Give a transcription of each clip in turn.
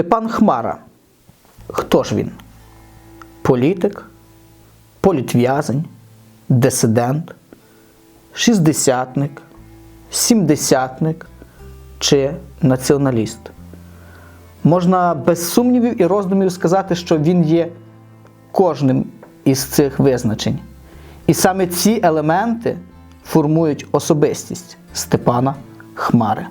Степан Хмара. Хто ж він? Політик, політв'язень, дисидент, шістдесятник, сімдесятник чи націоналіст. Можна без сумнівів і роздумів сказати, що він є кожним із цих визначень. І саме ці елементи формують особистість Степана Хмари.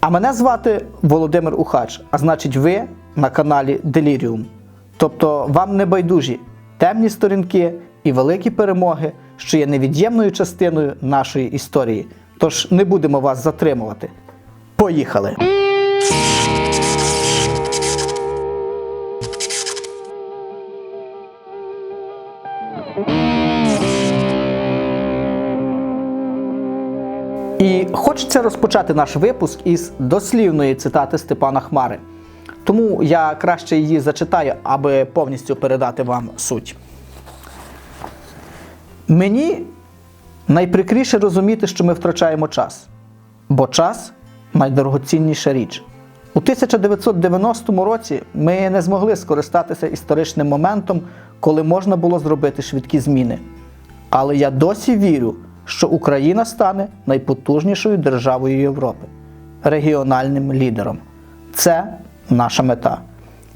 А мене звати Володимир Ухач, а значить, ви на каналі Delirium. Тобто вам не байдужі темні сторінки і великі перемоги, що є невід'ємною частиною нашої історії. Тож не будемо вас затримувати. Поїхали! Хочеться розпочати наш випуск із дослівної цитати Степана Хмари. Тому я краще її зачитаю, аби повністю передати вам суть. Мені найприкріше розуміти, що ми втрачаємо час, бо час найдорогоцінніша річ. У 1990 році ми не змогли скористатися історичним моментом, коли можна було зробити швидкі зміни. Але я досі вірю, що Україна стане найпотужнішою державою Європи, регіональним лідером. Це наша мета.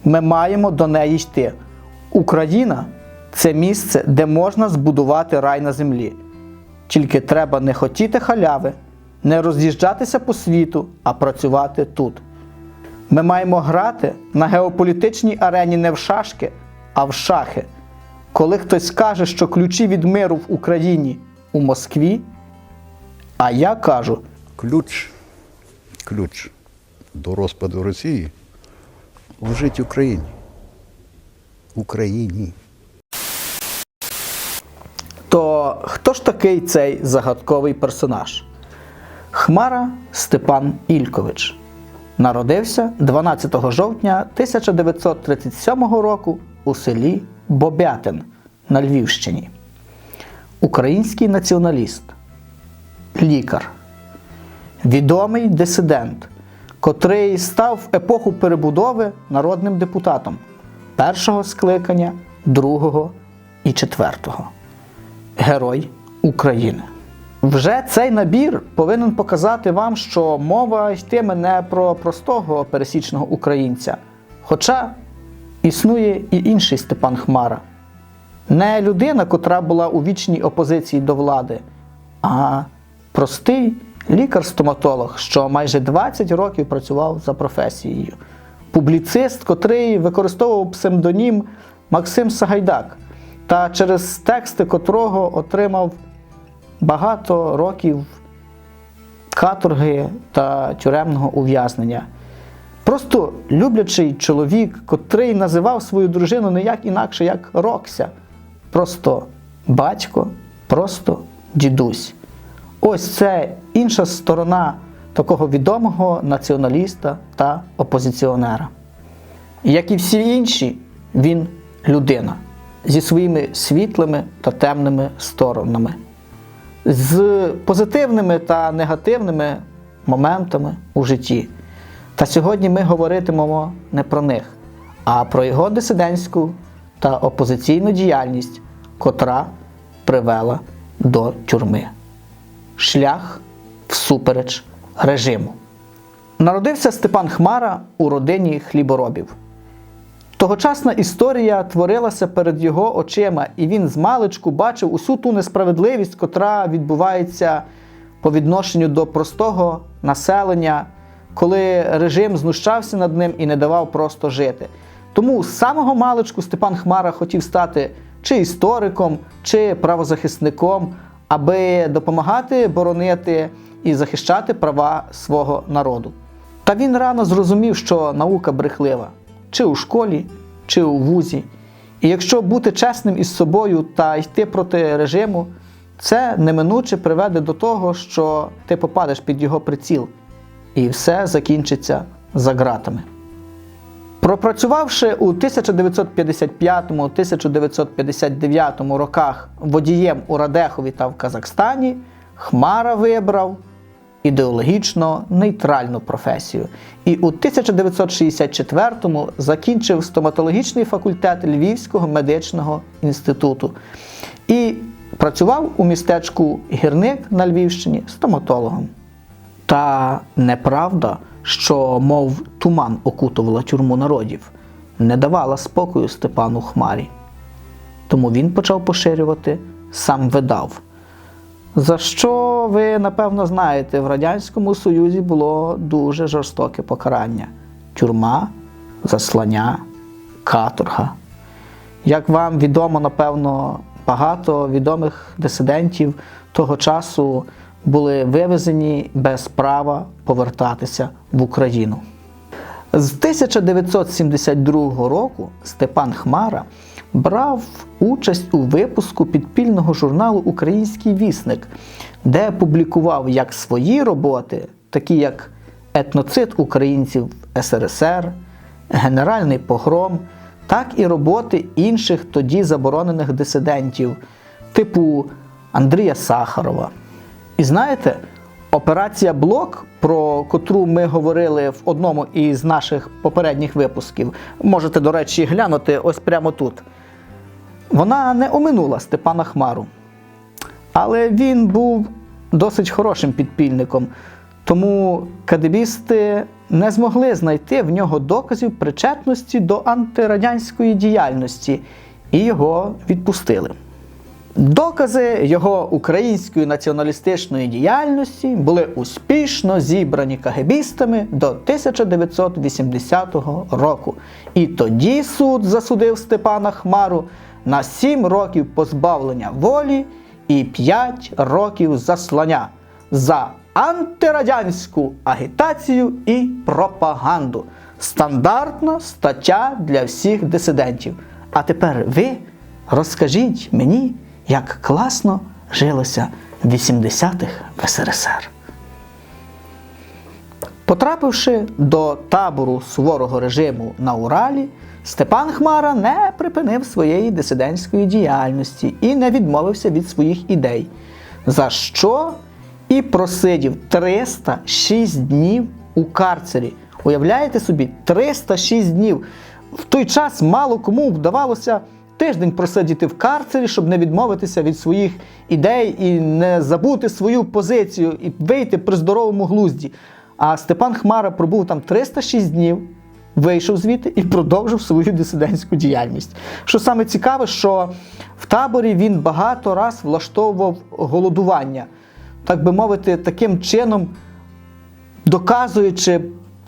Ми маємо до неї йти. Україна це місце, де можна збудувати рай на землі. Тільки треба не хотіти халяви, не роз'їжджатися по світу, а працювати тут. Ми маємо грати на геополітичній арені не в шашки, а в шахи. Коли хтось каже, що ключі від миру в Україні у Москві, а я кажу, Ключ, ключ до розпаду Росії лежить Україні. Україні. то хто ж такий цей загадковий персонаж? Хмара Степан Ількович. Народився 12 жовтня 1937 року у селі Бобятин на Львівщині. Український націоналіст, лікар, відомий дисидент, котрий став в епоху перебудови народним депутатом першого скликання, другого і четвертого. Герой України. Вже цей набір повинен показати вам, що мова йтиме не про простого пересічного українця. Хоча існує і інший Степан Хмара. Не людина, котра була у вічній опозиції до влади, а простий лікар-стоматолог, що майже 20 років працював за професією. Публіцист, котрий використовував псевдонім Максим Сагайдак, та через тексти котрого отримав багато років каторги та тюремного ув'язнення. Просто люблячий чоловік, котрий називав свою дружину не як інакше, як Рокся. Просто батько, просто дідусь. Ось це інша сторона такого відомого націоналіста та опозиціонера. Як і всі інші, він людина зі своїми світлими та темними сторонами, з позитивними та негативними моментами у житті. Та сьогодні ми говоритимемо не про них, а про його дисидентську та опозиційну діяльність, котра привела до тюрми. Шлях всупереч режиму. Народився Степан Хмара у родині хліборобів. Тогочасна історія творилася перед його очима, і він з маличку бачив усю ту несправедливість, котра відбувається по відношенню до простого населення, коли режим знущався над ним і не давав просто жити. Тому з самого маличку Степан Хмара хотів стати чи істориком, чи правозахисником, аби допомагати боронити і захищати права свого народу. Та він рано зрозумів, що наука брехлива чи у школі, чи у вузі. І якщо бути чесним із собою та йти проти режиму, це неминуче приведе до того, що ти попадеш під його приціл, і все закінчиться за ґратами. Пропрацювавши у 1955-1959 роках водієм у Радехові та в Казахстані, Хмара вибрав ідеологічно нейтральну професію і у 1964-му закінчив стоматологічний факультет Львівського медичного інституту і працював у містечку Гірник на Львівщині стоматологом. Та неправда, що, мов туман окутувала тюрму народів, не давала спокою Степану Хмарі. Тому він почав поширювати сам видав. За що ви, напевно, знаєте, в Радянському Союзі було дуже жорстоке покарання: тюрма, заслання, каторга. Як вам відомо, напевно, багато відомих дисидентів того часу були вивезені без права повертатися в Україну. З 1972 року Степан Хмара брав участь у випуску підпільного журналу Український вісник, де публікував як свої роботи, такі як Етноцид українців СРСР, Генеральний погром, так і роботи інших тоді заборонених дисидентів, типу Андрія Сахарова. І знаєте, операція Блок, про котру ми говорили в одному із наших попередніх випусків, можете, до речі, глянути ось прямо тут. Вона не оминула Степана Хмару. Але він був досить хорошим підпільником, тому кадебісти не змогли знайти в нього доказів причетності до антирадянської діяльності і його відпустили. Докази його української націоналістичної діяльності були успішно зібрані кагебістами до 1980 року. І тоді суд засудив Степана Хмару на 7 років позбавлення волі і 5 років заслання за антирадянську агітацію і пропаганду. Стандартна стаття для всіх дисидентів. А тепер ви розкажіть мені, як класно жилося в 80-х в СРСР. Потрапивши до табору суворого режиму на Уралі, Степан Хмара не припинив своєї дисидентської діяльності і не відмовився від своїх ідей, за що і просидів 306 днів у карцері. Уявляєте собі, 306 днів. В той час мало кому вдавалося тиждень просидіти в карцері, щоб не відмовитися від своїх ідей і не забути свою позицію, і вийти при здоровому глузді. А Степан Хмара пробув там 306 днів, вийшов звідти і продовжив свою дисидентську діяльність. Що саме цікаве, що в таборі він багато раз влаштовував голодування, так би мовити, таким чином доказуючи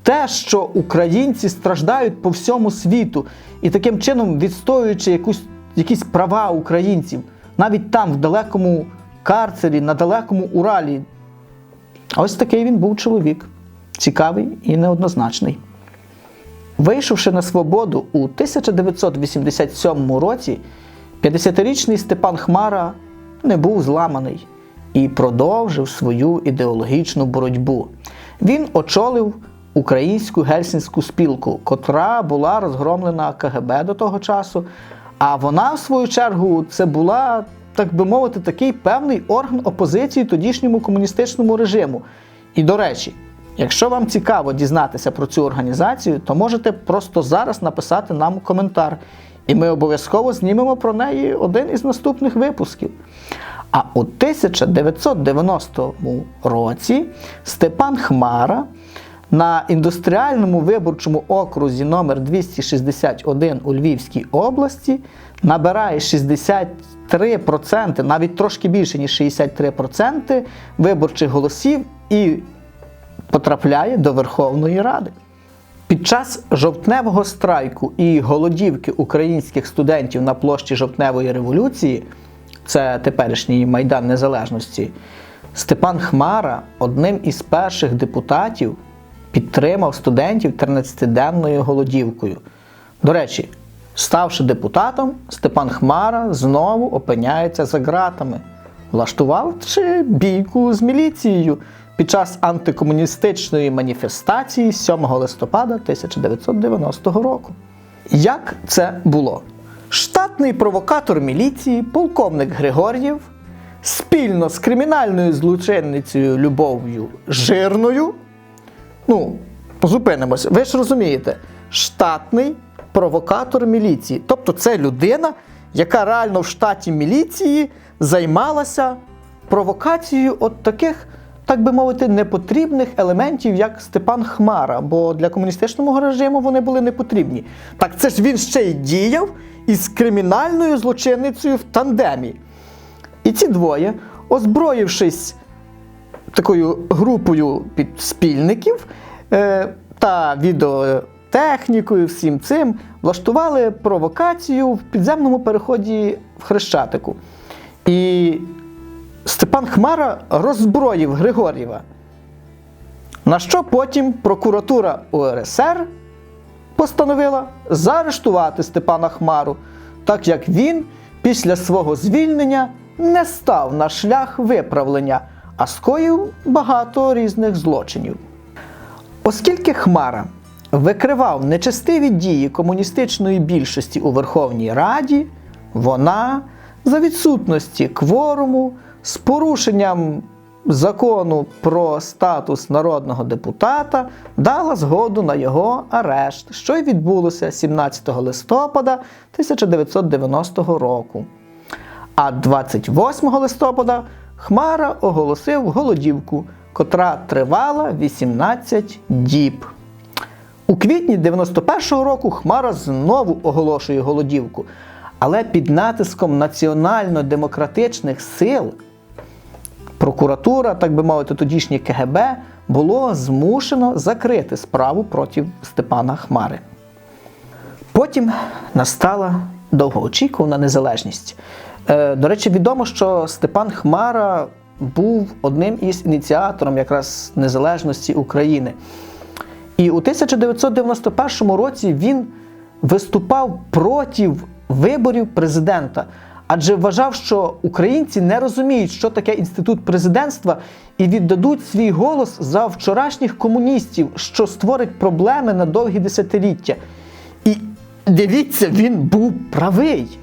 те, що українці страждають по всьому світу, і таким чином відстоюючи якусь, якісь права українців, навіть там, в далекому карцері, на далекому Уралі. Ось такий він був чоловік, цікавий і неоднозначний. Вийшовши на свободу у 1987 році, 50-річний Степан Хмара не був зламаний і продовжив свою ідеологічну боротьбу. Він очолив українську гельсінську спілку, котра була розгромлена КГБ до того часу. А вона, в свою чергу, це була, так би мовити, такий певний орган опозиції тодішньому комуністичному режиму. І до речі, якщо вам цікаво дізнатися про цю організацію, то можете просто зараз написати нам коментар, і ми обов'язково знімемо про неї один із наступних випусків. А у 1990 році Степан Хмара на індустріальному виборчому окрузі номер 261 у Львівській області набирає 63%, навіть трошки більше, ніж 63% виборчих голосів і потрапляє до Верховної Ради. Під час жовтневого страйку і голодівки українських студентів на площі Жовтневої революції, це теперішній Майдан Незалежності, Степан Хмара одним із перших депутатів підтримав студентів 13-денною голодівкою. До речі, ставши депутатом, Степан Хмара знову опиняється за ґратами, влаштувавши бійку з міліцією під час антикомуністичної маніфестації 7 листопада 1990 року. Як це було? Штатний провокатор міліції, полковник Григор'єв, спільно з кримінальною злочинницею Любов'ю Жирною. Ну, зупинимося. Ви ж розумієте, штатний провокатор міліції. Тобто це людина, яка реально в штаті міліції займалася провокацією от таких, так би мовити, непотрібних елементів, як Степан Хмара, бо для комуністичного режиму вони були не потрібні. Так це ж він ще й діяв із кримінальною злочинницею в тандемі. І ці двоє, озброївшись такою групою підспільників е, та відеотехнікою, всім цим, влаштували провокацію в підземному переході в Хрещатику. І Степан Хмара роззброїв Григорєва. На що потім прокуратура УРСР постановила заарештувати Степана Хмару, так як він після свого звільнення не став на шлях виправлення, а скоїв багато різних злочинів. Оскільки Хмара викривав нечестиві дії комуністичної більшості у Верховній Раді, вона за відсутності кворуму з порушенням закону про статус народного депутата дала згоду на його арешт, що й відбулося 17 листопада 1990 року. А 28 листопада Хмара оголосив голодівку, котра тривала 18 діб. У квітні 91-го року Хмара знову оголошує голодівку, але під натиском національно-демократичних сил прокуратура, так би мовити, тодішнє КГБ було змушено закрити справу проти Степана Хмари. Потім настала довгоочікувана незалежність. Е, До речі, відомо, що Степан Хмара був одним із ініціатором якраз незалежності України. І у 1991 році він виступав проти виборів президента, адже вважав, що українці не розуміють, що таке інститут президентства, і віддадуть свій голос за вчорашніх комуністів, що створить проблеми на довгі десятиліття. І дивіться, він був правий.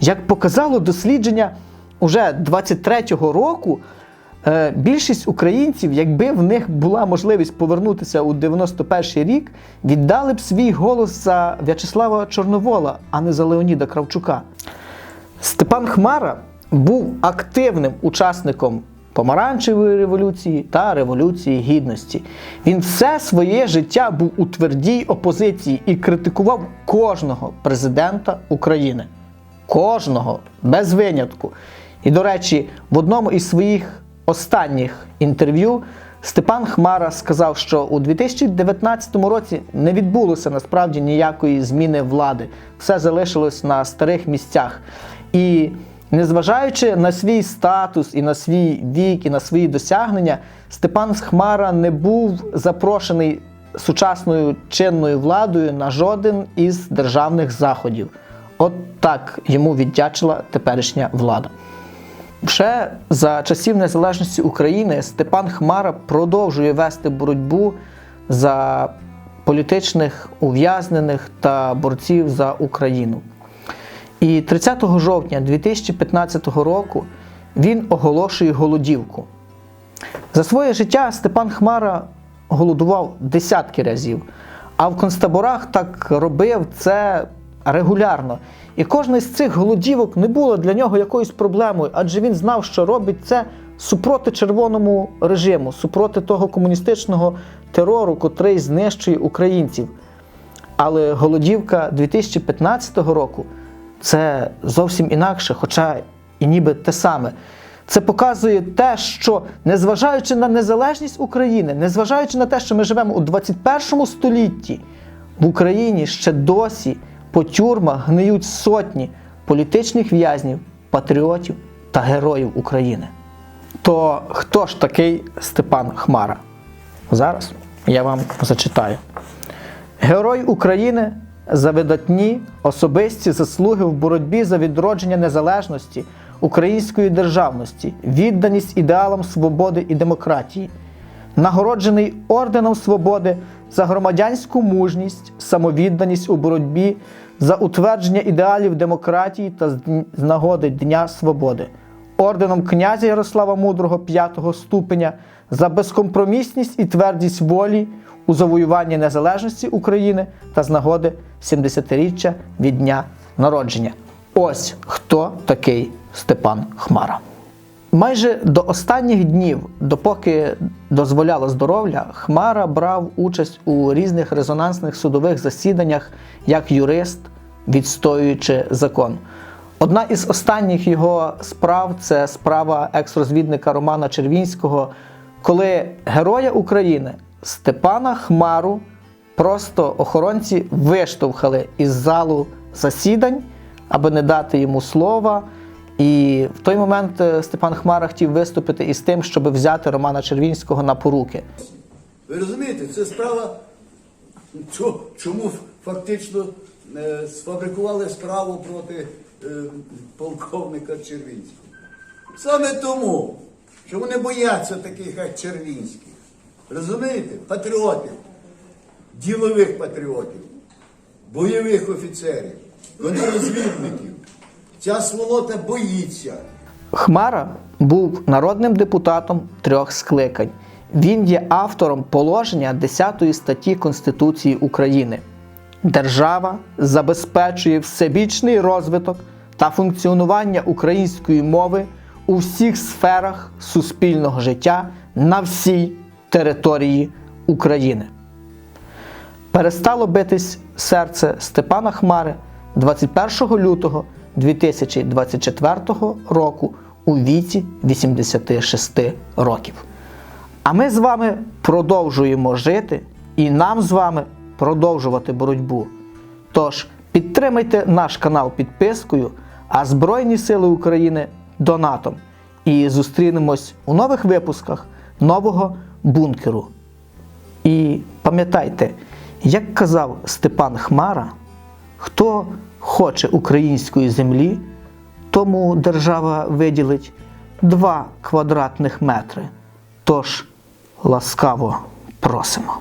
Як показало дослідження уже 23-го року, е, більшість українців, якби в них була можливість повернутися у 91-й рік, віддали б свій голос за В'ячеслава Чорновола, а не за Леоніда Кравчука. Степан Хмара був активним учасником помаранчевої революції та революції гідності. Він все своє життя був у твердій опозиції і критикував кожного президента України. Кожного, без винятку. І, до речі, в одному із своїх останніх інтерв'ю Степан Хмара сказав, що у 2019 році не відбулося насправді ніякої зміни влади. Все залишилось на старих місцях. І незважаючи на свій статус і на свій вік, і на свої досягнення, Степан Хмара не був запрошений сучасною чинною владою на жоден із державних заходів. От так йому віддячила теперішня влада. Ще за часів незалежності України Степан Хмара продовжує вести боротьбу за політичних ув'язнених та борців за Україну. І 30 жовтня 2015 року він оголошує голодівку. За своє життя Степан Хмара голодував десятки разів, а в концтаборах так робив це регулярно. І кожна з цих голодівок не було для нього якоюсь проблемою, адже він знав, що робить це супроти червоному режиму, супроти того комуністичного терору, котрий знищує українців. Але голодівка 2015 року це зовсім інакше, хоча і ніби те саме. Це показує те, що незважаючи на незалежність України, незважаючи на те, що ми живемо у 21 столітті, в Україні ще досі по тюрмах гниють сотні політичних в'язнів, патріотів та героїв України. То хто ж такий Степан Хмара? Зараз я вам зачитаю. Герой України за видатні особисті заслуги в боротьбі за відродження незалежності української державності, відданість ідеалам свободи і демократії, нагороджений орденом свободи за громадянську мужність, самовідданість у боротьбі за утвердження ідеалів демократії та з нагоди Дня Свободи, орденом князя Ярослава Мудрого п'ятого ступеня за безкомпромісність і твердість волі у завоюванні незалежності України та з нагоди 70-річчя від дня народження. Ось хто такий Степан Хмара. Майже до останніх днів, допоки дозволяло здоров'я, Хмара брав участь у різних резонансних судових засіданнях як юрист, відстоюючи закон. Одна із останніх його справ це справа екс-розвідника Романа Червінського, коли героя України Степана Хмару просто охоронці виштовхали із залу засідань, аби не дати йому слова. І в той момент е, Степан Хмара хотів виступити із тим, щоб взяти Романа Червінського на поруки. Ви розумієте, це справа, чому фактично е, сфабрикували справу проти е, полковника Червінського. Саме тому, що вони бояться таких, як Червінський. Розумієте? Патріотів, ділових патріотів, бойових офіцерів, контррозвідників. Ця сволота боїться. Хмара був народним депутатом трьох скликань. Він є автором положення 10 статті Конституції України. Держава забезпечує всебічний розвиток та функціонування української мови у всіх сферах суспільного життя на всій території України. Перестало битись серце Степана Хмари 21 лютого 2024 року у віці 86 років. А ми з вами продовжуємо жити і нам з вами продовжувати боротьбу. Тож підтримайте наш канал підпискою, а Збройні Сили України донатом. І зустрінемось у нових випусках нового бункеру. І пам'ятайте, як казав Степан Хмара, хто хоче української землі, тому держава виділить 2 квадратних метри. Тож ласкаво просимо.